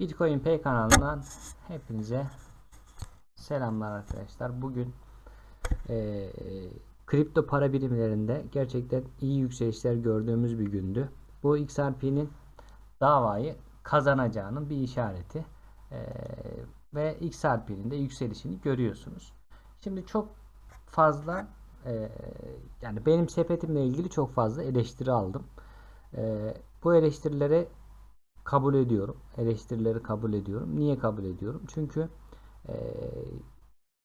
Bitcoin Pay kanalından hepinize selamlar arkadaşlar. Bugün eee, kripto para birimlerinde gerçekten iyi yükselişler gördüğümüz bir gündü. Bu XRP'nin davayı kazanacağının bir işareti Eee, ve XRP'nin de yükselişini görüyorsunuz. Şimdi çok fazla eee, yani benim sepetimle ilgili çok fazla eleştiri aldım. Eee, bu eleştirileri kabul ediyorum. Eleştirileri kabul ediyorum. Niye kabul ediyorum? Çünkü eee,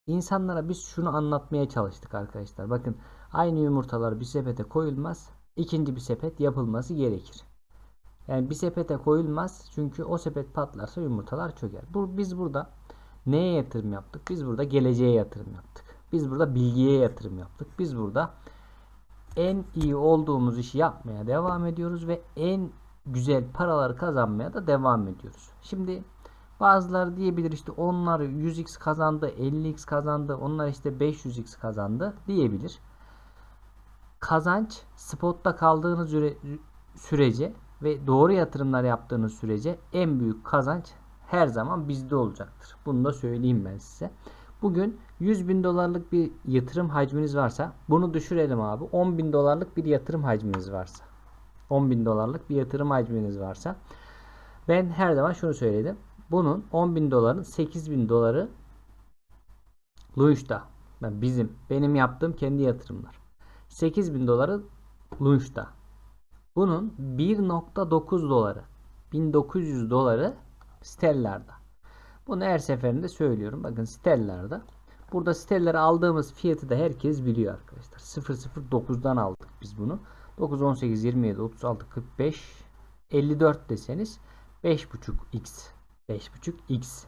insanlara biz şunu anlatmaya çalıştık arkadaşlar. Bakın aynı yumurtalar bir sepete koyulmaz. ikinci bir sepet yapılması gerekir. Yani bir sepete koyulmaz çünkü o sepet patlarsa yumurtalar çöker. Bu, biz burada neye yatırım yaptık? Biz burada geleceğe yatırım yaptık. Biz burada bilgiye yatırım yaptık. Biz burada en iyi olduğumuz işi yapmaya devam ediyoruz ve en güzel paraları kazanmaya da devam ediyoruz. Şimdi bazıları diyebilir işte onlar 100x kazandı, 50x kazandı, onlar işte 500x kazandı diyebilir. Kazanç spotta kaldığınız süre- sürece ve doğru yatırımlar yaptığınız sürece en büyük kazanç her zaman bizde olacaktır. Bunu da söyleyeyim ben size. Bugün 100 bin dolarlık bir yatırım hacminiz varsa bunu düşürelim abi. 10 bin dolarlık bir yatırım hacminiz varsa 10 bin dolarlık bir yatırım hacminiz varsa ben her zaman şunu söyledim. Bunun 10 bin doların 8 bin doları Lunch'ta. Ben bizim, benim yaptığım kendi yatırımlar. 8 bin doları Lunch'ta. Bunun 1.9 doları 1900 doları Stellar'da. Bunu her seferinde söylüyorum. Bakın Stellar'da. Burada Stellar'ı aldığımız fiyatı da herkes biliyor arkadaşlar. 009'dan aldık biz bunu. 9, 18, 27, 36, 45, 54 deseniz 5.5x. 5.5x.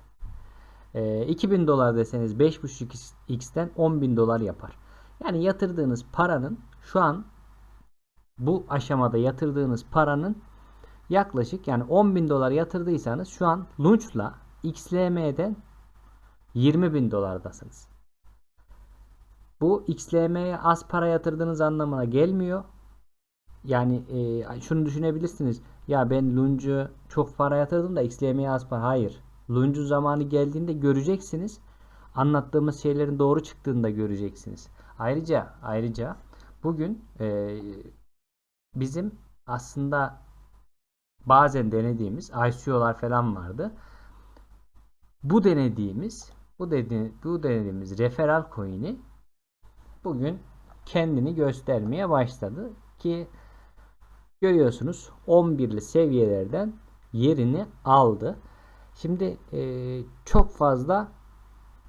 Ee, 2000 dolar deseniz 5.5x'ten 10.000 dolar yapar. Yani yatırdığınız paranın şu an bu aşamada yatırdığınız paranın yaklaşık yani 10.000 dolar yatırdıysanız şu an Launch'la XLM'den 20.000 dolardasınız. Bu XLM'ye az para yatırdığınız anlamına gelmiyor. Yani e, şunu düşünebilirsiniz. Ya ben Lunge'u çok para yatırdım da XLM'ye az para. Hayır. Lunge zamanı geldiğinde göreceksiniz. Anlattığımız şeylerin doğru çıktığını da göreceksiniz. Ayrıca ayrıca bugün e, bizim aslında bazen denediğimiz ICO'lar falan vardı. Bu denediğimiz bu dedi, bu denediğimiz referral coin'i bugün kendini göstermeye başladı ki görüyorsunuz 11'li seviyelerden yerini aldı. Şimdi e, çok fazla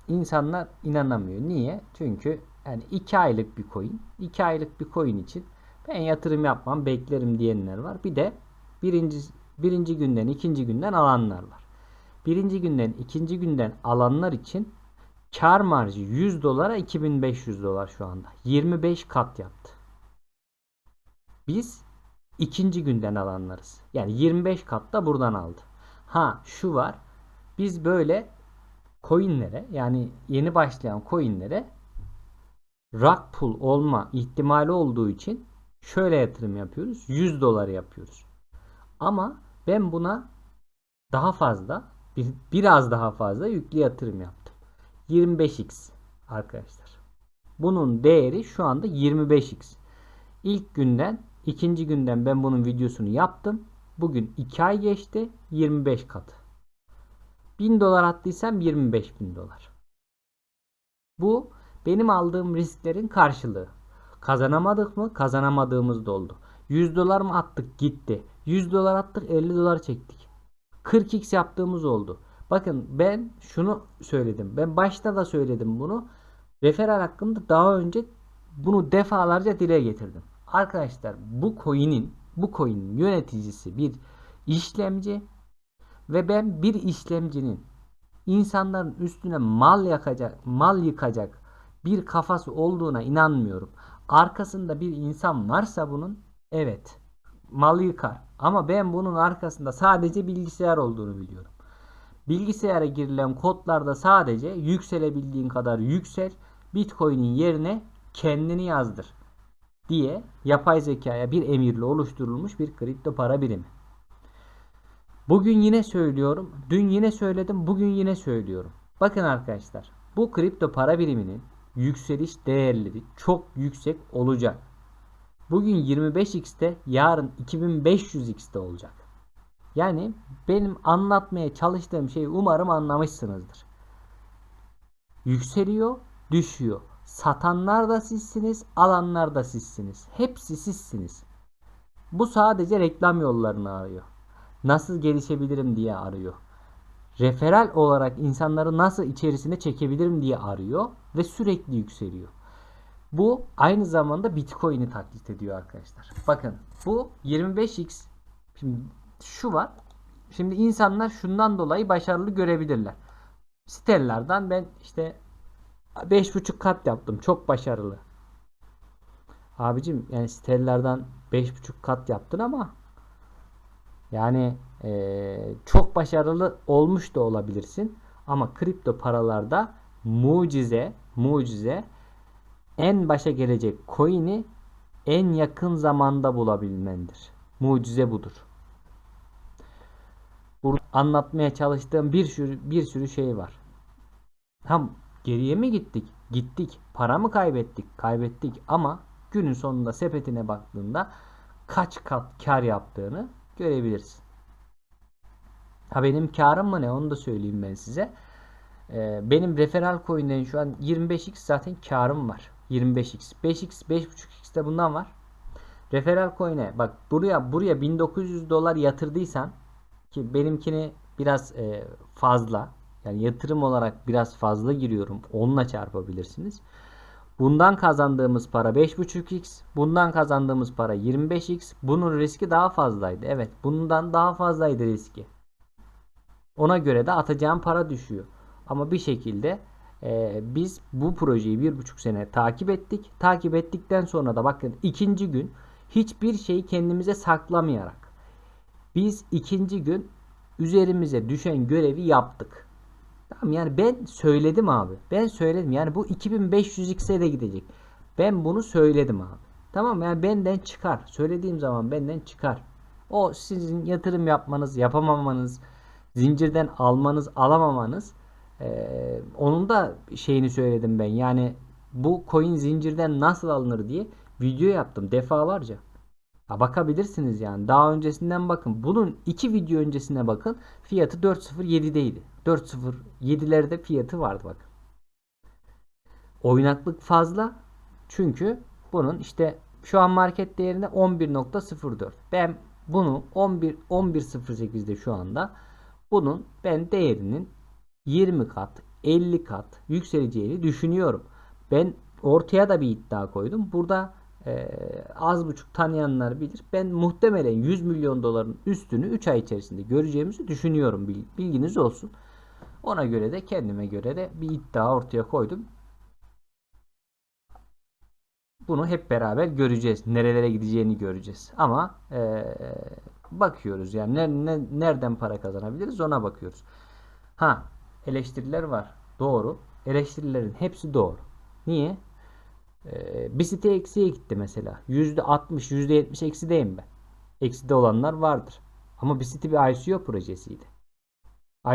insanlar inanamıyor. Niye? Çünkü yani 2 aylık bir coin, 2 aylık bir coin için ben yatırım yapmam, beklerim diyenler var. Bir de birinci birinci günden, ikinci günden alanlar var. Birinci günden, ikinci günden alanlar için kar marjı 100 dolara 2500 dolar şu anda. 25 kat yaptı. Biz ikinci günden alanlarız. Yani 25 kat da buradan aldı. Ha şu var. Biz böyle coinlere yani yeni başlayan coinlere rug pull olma ihtimali olduğu için şöyle yatırım yapıyoruz. 100 dolar yapıyoruz. Ama ben buna daha fazla bir, biraz daha fazla yüklü yatırım yaptım. 25x arkadaşlar. Bunun değeri şu anda 25x. İlk günden ikinci günden ben bunun videosunu yaptım. Bugün 2 ay geçti. 25 katı. 1000 dolar attıysam 25 bin dolar. Bu benim aldığım risklerin karşılığı. Kazanamadık mı? Kazanamadığımız da oldu. 100 dolar mı attık? Gitti. 100 dolar attık 50 dolar çektik. 40x yaptığımız oldu. Bakın ben şunu söyledim. Ben başta da söyledim bunu. Referal hakkında daha önce bunu defalarca dile getirdim. Arkadaşlar bu coin'in bu coin'in yöneticisi bir işlemci ve ben bir işlemcinin insanların üstüne mal yakacak, mal yıkacak bir kafası olduğuna inanmıyorum. Arkasında bir insan varsa bunun evet mal yıkar. Ama ben bunun arkasında sadece bilgisayar olduğunu biliyorum. Bilgisayara girilen kodlarda sadece yükselebildiğin kadar yüksel, Bitcoin'in yerine kendini yazdır diye yapay zekaya bir emirle oluşturulmuş bir kripto para birimi. Bugün yine söylüyorum. Dün yine söyledim. Bugün yine söylüyorum. Bakın arkadaşlar. Bu kripto para biriminin yükseliş değerleri çok yüksek olacak. Bugün 25x'te yarın 2500x'te olacak. Yani benim anlatmaya çalıştığım şeyi umarım anlamışsınızdır. Yükseliyor, düşüyor. Satanlar da sizsiniz, alanlar da sizsiniz. Hepsi sizsiniz. Bu sadece reklam yollarını arıyor. Nasıl gelişebilirim diye arıyor. Referal olarak insanları nasıl içerisine çekebilirim diye arıyor ve sürekli yükseliyor. Bu aynı zamanda Bitcoin'i taklit ediyor arkadaşlar. Bakın bu 25x şimdi şu var. Şimdi insanlar şundan dolayı başarılı görebilirler. Stellar'dan ben işte 5.5 kat yaptım. Çok başarılı. Abicim yani Stellar'dan 5.5 kat yaptın ama yani eee, çok başarılı olmuş da olabilirsin. Ama kripto paralarda mucize mucize en başa gelecek coin'i en yakın zamanda bulabilmendir. Mucize budur. Burada anlatmaya çalıştığım bir sürü bir sürü şey var. Tam geriye mi gittik? Gittik. Para mı kaybettik? Kaybettik ama günün sonunda sepetine baktığında kaç kat kar yaptığını görebilirsin. Ha benim karım mı ne onu da söyleyeyim ben size. Ee, benim referal coin'lerin şu an 25x zaten karım var. 25x. 5x, 5.5x de bundan var. Referal coin'e bak buraya buraya 1900 dolar yatırdıysan ki benimkini biraz e, fazla yani yatırım olarak biraz fazla giriyorum. Onunla çarpabilirsiniz. Bundan kazandığımız para 5.5x, bundan kazandığımız para 25x. Bunun riski daha fazlaydı. Evet, bundan daha fazlaydı riski. Ona göre de atacağım para düşüyor. Ama bir şekilde e, biz bu projeyi bir buçuk sene takip ettik. Takip ettikten sonra da bakın ikinci gün hiçbir şeyi kendimize saklamayarak biz ikinci gün üzerimize düşen görevi yaptık. Tamam yani ben söyledim abi. Ben söyledim. Yani bu 2500x'e de gidecek. Ben bunu söyledim abi. Tamam yani benden çıkar. Söylediğim zaman benden çıkar. O sizin yatırım yapmanız, yapamamanız, zincirden almanız, alamamanız ee, onun da şeyini söyledim ben. Yani bu coin zincirden nasıl alınır diye video yaptım defalarca. Ha, bakabilirsiniz yani. Daha öncesinden bakın. Bunun iki video öncesine bakın. Fiyatı 4.07'deydi. 4.07'lerde fiyatı vardı bakın. Oynaklık fazla. Çünkü bunun işte şu an market değerinde 11.04. Ben bunu 11 11.08'de şu anda bunun ben değerinin 20 kat, 50 kat yükseleceğini düşünüyorum. Ben ortaya da bir iddia koydum. Burada e, az buçuk tanıyanlar bilir. Ben muhtemelen 100 milyon doların üstünü 3 ay içerisinde göreceğimizi düşünüyorum. Bilginiz olsun. Ona göre de kendime göre de bir iddia ortaya koydum. Bunu hep beraber göreceğiz. Nerelere gideceğini göreceğiz. Ama e, bakıyoruz yani ne, ne, nereden para kazanabiliriz ona bakıyoruz. Ha eleştiriler var. Doğru. Eleştirilerin hepsi doğru. Niye? Ee, bir site eksiye gitti mesela. %60, %70 eksideyim ben. Ekside olanlar vardır. Ama bir site bir ICO projesiydi.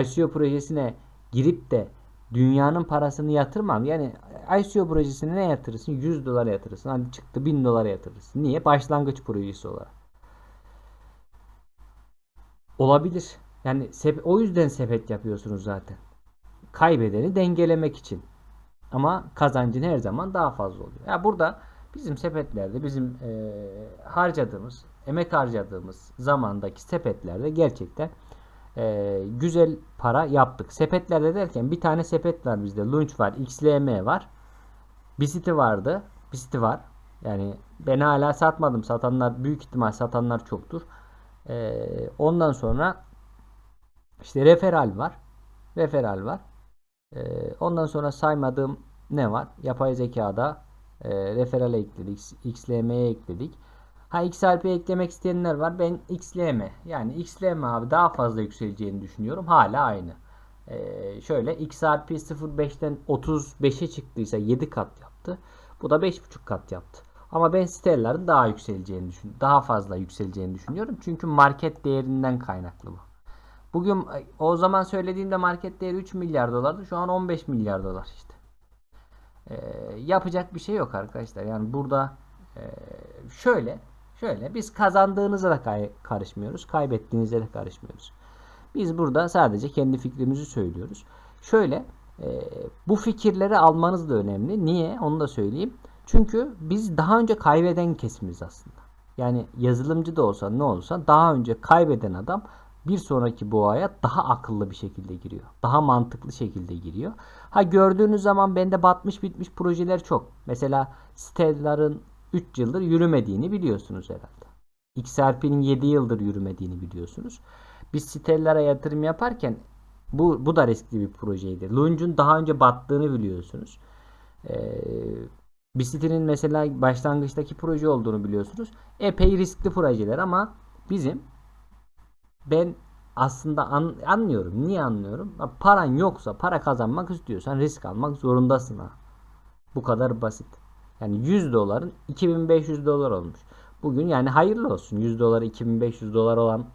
ICO projesine girip de dünyanın parasını yatırmam. Yani ICO projesine ne yatırırsın? 100 dolar yatırırsın. Hadi çıktı 1000 dolar yatırırsın. Niye? Başlangıç projesi olarak. Olabilir. Yani o yüzden sepet yapıyorsunuz zaten. Kaybedeni dengelemek için. Ama kazancın her zaman daha fazla oluyor. Ya yani burada bizim sepetlerde bizim e, harcadığımız, emek harcadığımız zamandaki sepetlerde gerçekten e, güzel para yaptık. Sepetlerde derken bir tane sepet var bizde. Launch var, XLM var. Bisiti vardı. Bisiti var. Yani ben hala satmadım. Satanlar büyük ihtimal satanlar çoktur. E, ondan sonra işte referal var. Referal var. Ee, ondan sonra saymadığım ne var? Yapay zekada e, referale ekledik. XLM'ye ekledik. Ha XRP eklemek isteyenler var. Ben XLM yani XLM abi daha fazla yükseleceğini düşünüyorum. Hala aynı. Ee, şöyle XRP 0.5'ten 35'e çıktıysa 7 kat yaptı. Bu da 5.5 kat yaptı. Ama ben Stellar'ın daha yükseleceğini düşünüyorum. Daha fazla yükseleceğini düşünüyorum. Çünkü market değerinden kaynaklı bu. Bugün e, o zaman söylediğimde market değeri 3 milyar dolardı. Şu an 15 milyar dolar işte. Ee, yapacak bir şey yok arkadaşlar. Yani burada e, şöyle şöyle biz kazandığınıza da kay- karışmıyoruz. Kaybettiğinizde de karışmıyoruz. Biz burada sadece kendi fikrimizi söylüyoruz. Şöyle e, bu fikirleri almanız da önemli. Niye? Onu da söyleyeyim. Çünkü biz daha önce kaybeden kesimiz aslında. Yani yazılımcı da olsa ne olsa daha önce kaybeden adam bir sonraki boğaya daha akıllı bir şekilde giriyor. Daha mantıklı şekilde giriyor. Ha gördüğünüz zaman bende batmış bitmiş projeler çok. Mesela Stellar'ın 3 yıldır yürümediğini biliyorsunuz herhalde. XRP'nin 7 yıldır yürümediğini biliyorsunuz. Biz Stellar'a yatırım yaparken bu, bu da riskli bir projeydi. Launch'un daha önce battığını biliyorsunuz. Ee, Bisiti'nin mesela başlangıçtaki proje olduğunu biliyorsunuz. Epey riskli projeler ama bizim ben aslında an- anlıyorum. Niye anlıyorum? Paran yoksa, para kazanmak istiyorsan risk almak zorundasın ha. Bu kadar basit. Yani 100 doların 2500 dolar olmuş. Bugün yani hayırlı olsun. 100 dolara 2500 dolar olan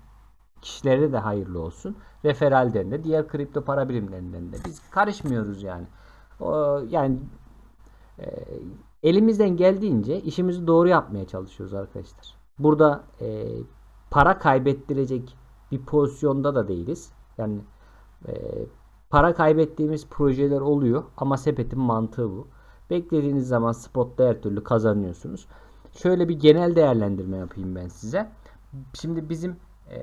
kişilere de hayırlı olsun. Referalden de diğer kripto para birimlerinden de. Biz karışmıyoruz yani. O, yani e, elimizden geldiğince işimizi doğru yapmaya çalışıyoruz arkadaşlar. Burada e, para kaybettirecek bir pozisyonda da değiliz. Yani e, para kaybettiğimiz projeler oluyor ama sepetin mantığı bu. Beklediğiniz zaman spotta her türlü kazanıyorsunuz. Şöyle bir genel değerlendirme yapayım ben size. Şimdi bizim e,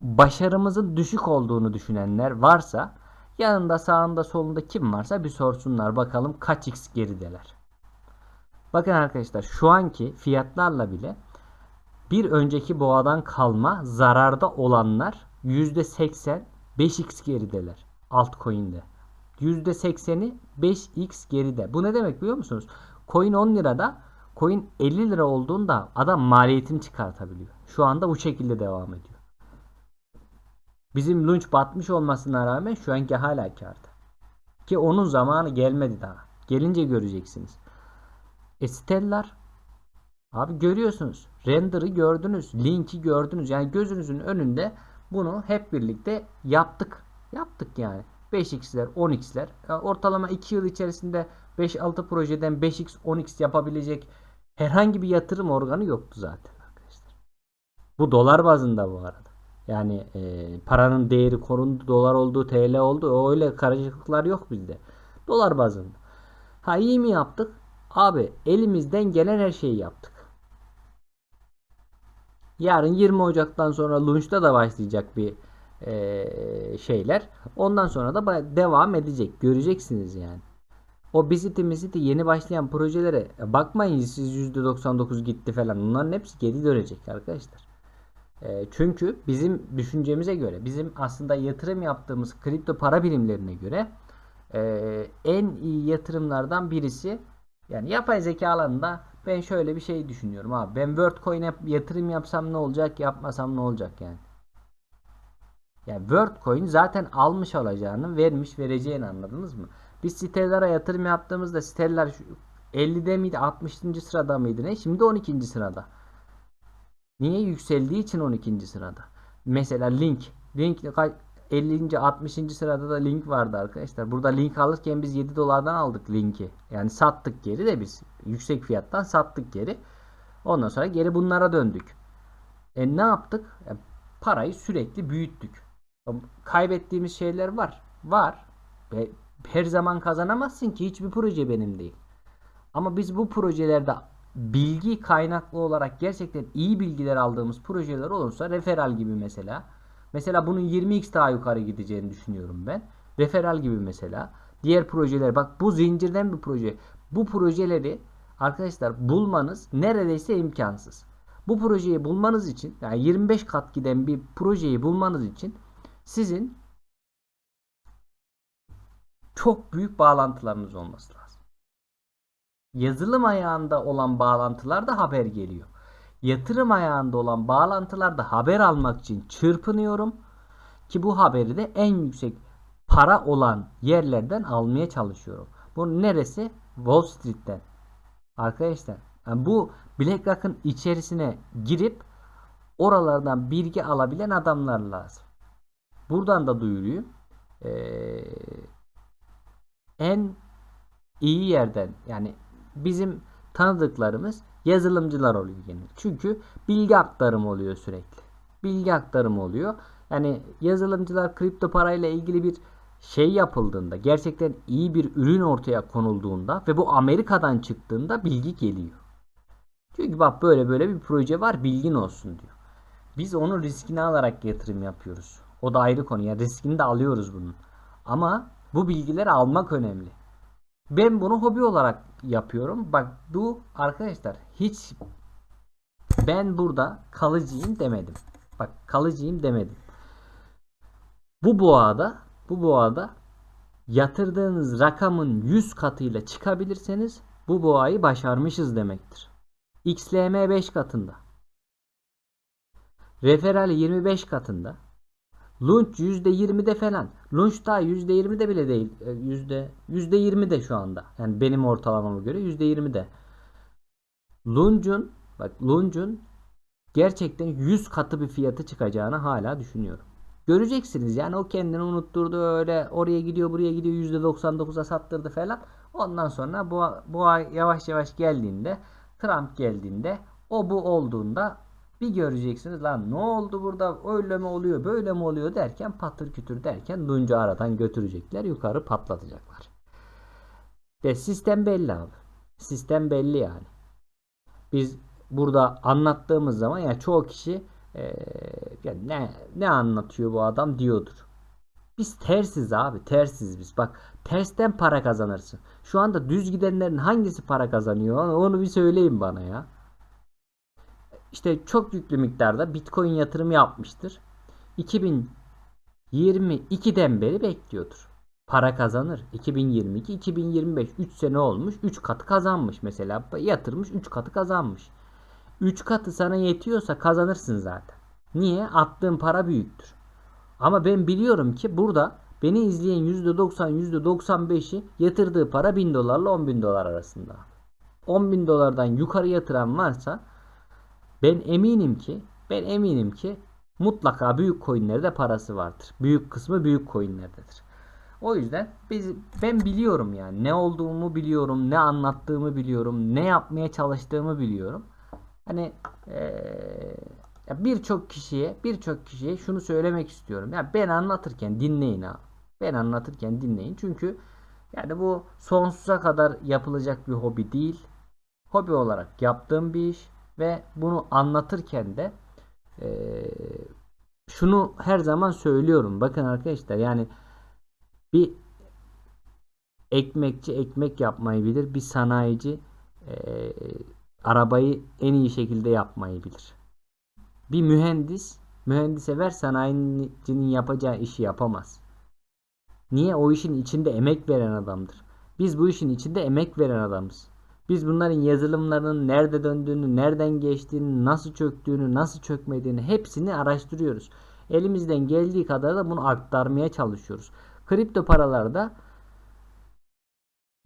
başarımızın düşük olduğunu düşünenler varsa yanında sağında solunda kim varsa bir sorsunlar bakalım kaç x gerideler. Bakın arkadaşlar şu anki fiyatlarla bile bir önceki boğadan kalma zararda olanlar %80 5x gerideler altcoin'de. %80'i 5x geride. Bu ne demek biliyor musunuz? Coin 10 lirada coin 50 lira olduğunda adam maliyetini çıkartabiliyor. Şu anda bu şekilde devam ediyor. Bizim lunch batmış olmasına rağmen şu anki hala karda. Ki onun zamanı gelmedi daha. Gelince göreceksiniz. E Stellar Abi görüyorsunuz. Render'ı gördünüz. Linki gördünüz. Yani gözünüzün önünde bunu hep birlikte yaptık. Yaptık yani. 5x'ler, 10x'ler. Ya Ortalama 2 yıl içerisinde 5-6 projeden 5x, 10x yapabilecek herhangi bir yatırım organı yoktu zaten arkadaşlar. Bu dolar bazında bu arada. Yani e, paranın değeri korundu, dolar oldu, TL oldu. Öyle karışıklıklar yok bizde. Dolar bazında. Ha iyi mi yaptık? Abi elimizden gelen her şeyi yaptık. Yarın 20 Ocak'tan sonra launch'ta da başlayacak bir e, şeyler. Ondan sonra da devam edecek. Göreceksiniz yani. O Bisiti Misiti yeni başlayan projelere bakmayın siz %99 gitti falan. Bunların hepsi geri dönecek arkadaşlar. E, çünkü bizim düşüncemize göre, bizim aslında yatırım yaptığımız kripto para birimlerine göre e, en iyi yatırımlardan birisi yani yapay zeka alanında ben şöyle bir şey düşünüyorum abi. Ben WorldCoin'e yatırım yapsam ne olacak, yapmasam ne olacak yani. Yani WorldCoin zaten almış alacağını, vermiş vereceğini anladınız mı? Biz Stellar'a yatırım yaptığımızda şu 50'de miydi, 60. sırada mıydı ne? Şimdi 12. sırada. Niye yükseldiği için 12. sırada. Mesela Link, Link 50. 60. sırada da Link vardı arkadaşlar. Burada Link alırken biz 7 dolardan aldık Link'i. Yani sattık geri de biz yüksek fiyattan sattık geri. Ondan sonra geri bunlara döndük. E ne yaptık? E, parayı sürekli büyüttük. Kaybettiğimiz şeyler var. Var. E, her zaman kazanamazsın ki hiçbir proje benim değil. Ama biz bu projelerde bilgi kaynaklı olarak gerçekten iyi bilgiler aldığımız projeler olursa referal gibi mesela. Mesela bunun 20x daha yukarı gideceğini düşünüyorum ben. Referal gibi mesela. Diğer projeler bak bu zincirden bir proje. Bu projeleri arkadaşlar bulmanız neredeyse imkansız. Bu projeyi bulmanız için yani 25 kat giden bir projeyi bulmanız için sizin çok büyük bağlantılarınız olması lazım. Yazılım ayağında olan bağlantılarda haber geliyor. Yatırım ayağında olan bağlantılarda haber almak için çırpınıyorum ki bu haberi de en yüksek para olan yerlerden almaya çalışıyorum. Bu neresi? Wall Street'ten. Arkadaşlar yani bu BlackRock'ın içerisine girip oralardan bilgi alabilen adamlar lazım. Buradan da duyuruyum. Ee, en iyi yerden yani bizim tanıdıklarımız yazılımcılar oluyor genelde. Çünkü bilgi aktarımı oluyor sürekli. Bilgi aktarımı oluyor. Yani yazılımcılar kripto parayla ilgili bir şey yapıldığında, gerçekten iyi bir ürün ortaya konulduğunda ve bu Amerika'dan çıktığında bilgi geliyor. Çünkü bak böyle böyle bir proje var bilgin olsun diyor. Biz onun riskini alarak yatırım yapıyoruz. O da ayrı konu. Yani riskini de alıyoruz bunun. Ama bu bilgileri almak önemli. Ben bunu hobi olarak yapıyorum. Bak bu arkadaşlar hiç ben burada kalıcıyım demedim. Bak kalıcıyım demedim. Bu boğada bu boğada yatırdığınız rakamın 100 katıyla çıkabilirseniz bu boğayı başarmışız demektir. XLM 5 katında. Referal 25 katında. Lunch %20'de falan. Lunch daha %20'de bile değil. E, Yüzde 20'de şu anda. Yani benim ortalamama göre %20'de. Lunch'un bak Lunch'un gerçekten 100 katı bir fiyatı çıkacağını hala düşünüyorum. Göreceksiniz yani o kendini unutturdu öyle oraya gidiyor buraya gidiyor %99'a sattırdı falan. Ondan sonra bu, bu ay yavaş yavaş geldiğinde Trump geldiğinde o bu olduğunda bir göreceksiniz lan ne oldu burada öyle mi oluyor böyle mi oluyor derken patır kütür derken Luncu aradan götürecekler yukarı patlatacaklar. De sistem belli abi. Sistem belli yani. Biz burada anlattığımız zaman ya yani çoğu kişi ee, ya ne ne anlatıyor bu adam diyordur. Biz tersiz abi tersiz biz. Bak tersten para kazanırsın. Şu anda düz gidenlerin hangisi para kazanıyor onu bir söyleyin bana ya. İşte çok yüklü miktarda Bitcoin yatırımı yapmıştır. 2022'den beri bekliyordur. Para kazanır. 2022, 2025 3 sene olmuş. 3 katı kazanmış mesela. Yatırmış 3 katı kazanmış. 3 katı sana yetiyorsa kazanırsın zaten. Niye? Attığın para büyüktür. Ama ben biliyorum ki burada beni izleyen %90 %95'i yatırdığı para 1000 dolarla 10 bin dolar arasında. 10 bin dolardan yukarı yatıran varsa ben eminim ki ben eminim ki mutlaka büyük coinlerde parası vardır. Büyük kısmı büyük coinlerdedir. O yüzden biz ben biliyorum yani ne olduğumu biliyorum, ne anlattığımı biliyorum, ne yapmaya çalıştığımı biliyorum. Hani ee, birçok kişiye birçok kişiye şunu söylemek istiyorum. Ya ben anlatırken dinleyin abi. Ben anlatırken dinleyin. Çünkü yani bu sonsuza kadar yapılacak bir hobi değil. Hobi olarak yaptığım bir iş ve bunu anlatırken de ee, şunu her zaman söylüyorum. Bakın arkadaşlar yani bir ekmekçi ekmek yapmayı bilir. Bir sanayici ee, arabayı en iyi şekilde yapmayı bilir. Bir mühendis, mühendise ver sanayicinin yapacağı işi yapamaz. Niye? O işin içinde emek veren adamdır. Biz bu işin içinde emek veren adamız. Biz bunların yazılımlarının nerede döndüğünü, nereden geçtiğini, nasıl çöktüğünü, nasıl çökmediğini hepsini araştırıyoruz. Elimizden geldiği kadar da bunu aktarmaya çalışıyoruz. Kripto paralarda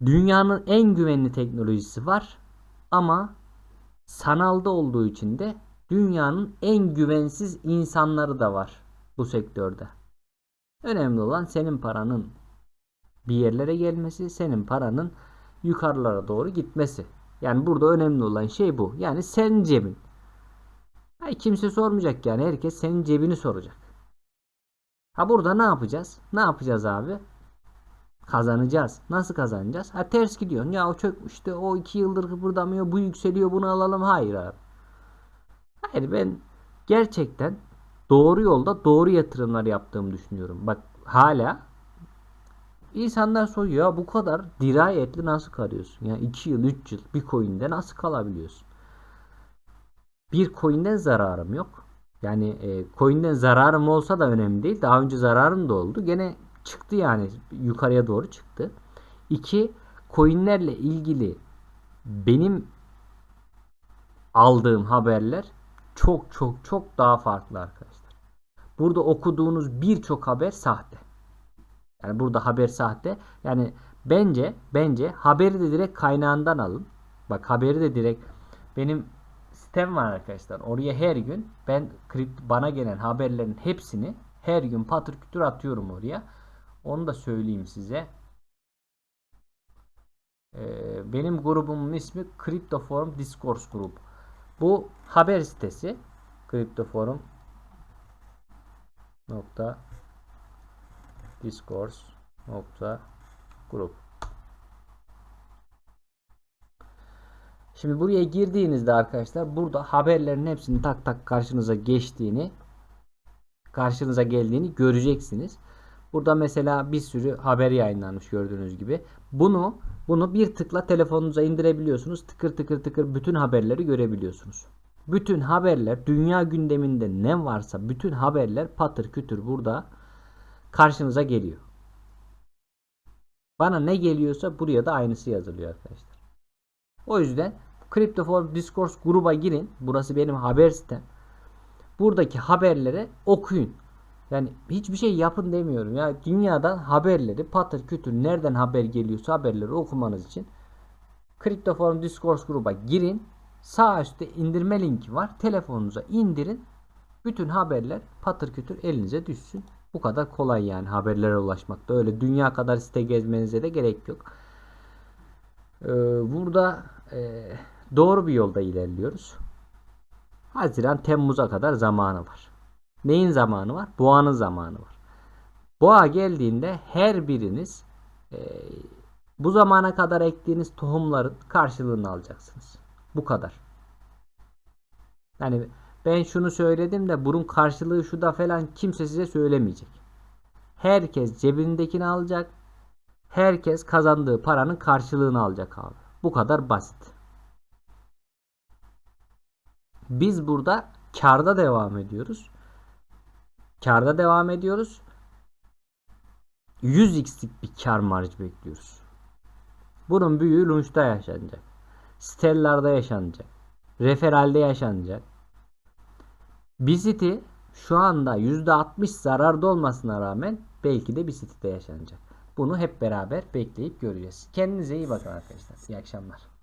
dünyanın en güvenli teknolojisi var ama sanalda olduğu için de dünyanın en güvensiz insanları da var bu sektörde. Önemli olan senin paranın bir yerlere gelmesi, senin paranın yukarılara doğru gitmesi. Yani burada önemli olan şey bu. Yani senin cebin. Hayır, kimse sormayacak yani. Herkes senin cebini soracak. Ha burada ne yapacağız? Ne yapacağız abi? Kazanacağız. Nasıl kazanacağız? Ha ters gidiyorsun. Ya o çökmüştü. O iki yıldır kıpırdamıyor. Bu yükseliyor. Bunu alalım. Hayır abi. Hayır ben gerçekten doğru yolda doğru yatırımlar yaptığımı düşünüyorum. Bak hala insanlar soruyor ya bu kadar dirayetli nasıl kalıyorsun? Ya 2 yıl 3 yıl bir coin'de nasıl kalabiliyorsun? Bir coin'den zararım yok. Yani e, coin'den zararım olsa da önemli değil. Daha önce zararım da oldu. Gene çıktı yani yukarıya doğru çıktı. İki, coinlerle ilgili benim aldığım haberler çok çok çok daha farklı arkadaşlar. Burada okuduğunuz birçok haber sahte. Yani burada haber sahte. Yani bence bence haberi de direkt kaynağından alın. Bak haberi de direkt benim sitem var arkadaşlar. Oraya her gün ben kript bana gelen haberlerin hepsini her gün patır kütür atıyorum oraya. Onu da söyleyeyim size. Ee, benim grubumun ismi Crypto Forum Discourse Group. Bu haber sitesi Crypto Forum nokta discourse nokta grup. Şimdi buraya girdiğinizde arkadaşlar burada haberlerin hepsini tak tak karşınıza geçtiğini karşınıza geldiğini göreceksiniz. Burada mesela bir sürü haber yayınlanmış gördüğünüz gibi. Bunu bunu bir tıkla telefonunuza indirebiliyorsunuz. Tıkır tıkır tıkır bütün haberleri görebiliyorsunuz. Bütün haberler dünya gündeminde ne varsa bütün haberler patır kütür burada karşınıza geliyor. Bana ne geliyorsa buraya da aynısı yazılıyor arkadaşlar. O yüzden Crypto for Discourse gruba girin. Burası benim haber sitem. Buradaki haberleri okuyun. Yani hiçbir şey yapın demiyorum ya. Dünyadan haberleri patır kütür nereden haber geliyorsa haberleri okumanız için Crypto Forum Discourse gruba girin. Sağ üstte indirme linki var. Telefonunuza indirin. Bütün haberler patır kütür elinize düşsün. Bu kadar kolay yani haberlere ulaşmakta. Öyle dünya kadar site gezmenize de gerek yok. Ee, burada e, doğru bir yolda ilerliyoruz. Haziran Temmuz'a kadar zamanı var. Neyin zamanı var? Boğanın zamanı var. Boğa geldiğinde her biriniz e, bu zamana kadar ektiğiniz tohumların karşılığını alacaksınız. Bu kadar. Yani ben şunu söyledim de bunun karşılığı şu da falan kimse size söylemeyecek. Herkes cebindekini alacak. Herkes kazandığı paranın karşılığını alacak abi. Bu kadar basit. Biz burada karda devam ediyoruz. Karda devam ediyoruz. 100x'lik bir kar marjı bekliyoruz. Bunun büyüğü Launch'ta yaşanacak. Stellar'da yaşanacak. Referal'de yaşanacak. Biziti şu anda %60 zararda olmasına rağmen belki de Bizit'te yaşanacak. Bunu hep beraber bekleyip göreceğiz. Kendinize iyi bakın arkadaşlar. İyi akşamlar.